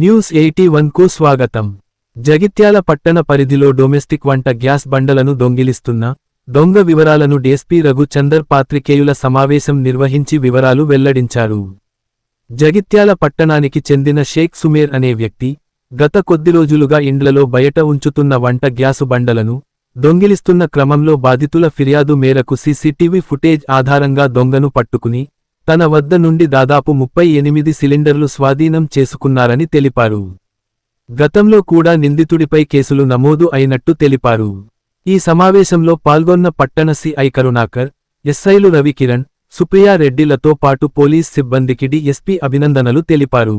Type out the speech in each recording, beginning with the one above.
News eighty కు స్వాగతం. జగిత్యాల పట్టణ పరిధిలో డొమెస్టిక్ వంట గ్యాస్ బండలను దొంగిలిస్తున్న దొంగ వివరాలను డీఎస్పీ రఘుచందర్ పాత్రికేయుల సమావేశం నిర్వహించి వివరాలు వెల్లడించారు. జగిత్యాల పట్టణానికి చెందిన షేక్ సుమేర్ అనే వ్యక్తి గత కొద్ది రోజులుగా ఇండ్లలో బయట ఉంచుతున్న వంట గ్యాసు బండలను దొంగిలిస్తున్న క్రమంలో బాధితుల ఫిర్యాదు మేరకు సీసీటీవీ ఫుటేజ్ ఆధారంగా దొంగను పట్టుకుని తన వద్ద నుండి దాదాపు ముప్పై ఎనిమిది సిలిండర్లు స్వాధీనం చేసుకున్నారని తెలిపారు. గతంలో కూడా నిందితుడిపై కేసులు నమోదు అయినట్టు తెలిపారు. ఈ సమావేశంలో పాల్గొన్న పట్టణ సిఐ కరుణాకర్ ఎస్ఐలు రవికిరణ్ సుప్రియారెడ్డిలతో పాటు పోలీస్ సిబ్బందికి డిఎస్పీ అభినందనలు తెలిపారు.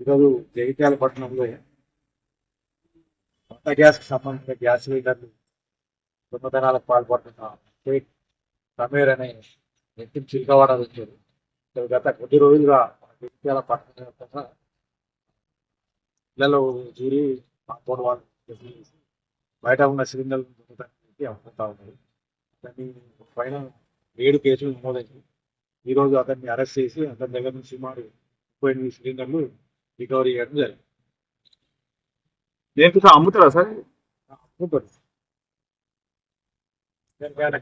ఈరోజు జగిత్యాల పట్టణంలో కొత్త గ్యాస్కి సంబంధించిన గ్యాస్ సిలిండర్లు దొంగతనాలకు పాల్పడుతున్న షేక్ సమీర్ అనే వ్యక్తిని చిల్కవాడ వచ్చారు గత కొద్ది రోజులుగా జగిత్యాల పట్టణ పిల్లలు చూరి చేరి కాంపౌండ్ వాళ్ళు బయట ఉన్న సిలిండర్లు దొంగతనానికి అమ్ముతా ఉన్నారు అతన్ని పైన ఏడు కేసులు నమోదైంది ఈరోజు అతన్ని అరెస్ట్ చేసి అతని దగ్గర నుంచి సుమారు ముప్పై ఎనిమిది సిలిండర్లు రికవరీ చేయడం జరిగింది. నేను చూసా అమ్ముతారా సార్?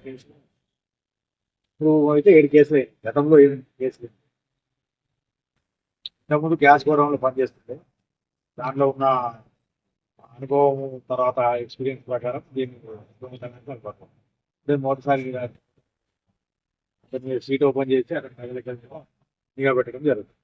కేసు ఇప్పుడు అయితే ఏడు కేసులు. గతంలో ఏడు కేసులు. ఇంతకుముందు గ్యాస్ గోడౌన్లో పనిచేస్తుంటే దాంట్లో ఉన్న అనుభవం తర్వాత ఎక్స్పీరియన్స్ ప్రకారం దీన్ని పాల్పడతాం నేను మొదటిసారి సీట్ ఓపెన్ చేసి నగలకి నిఘా పెట్టడం జరుగుతుంది.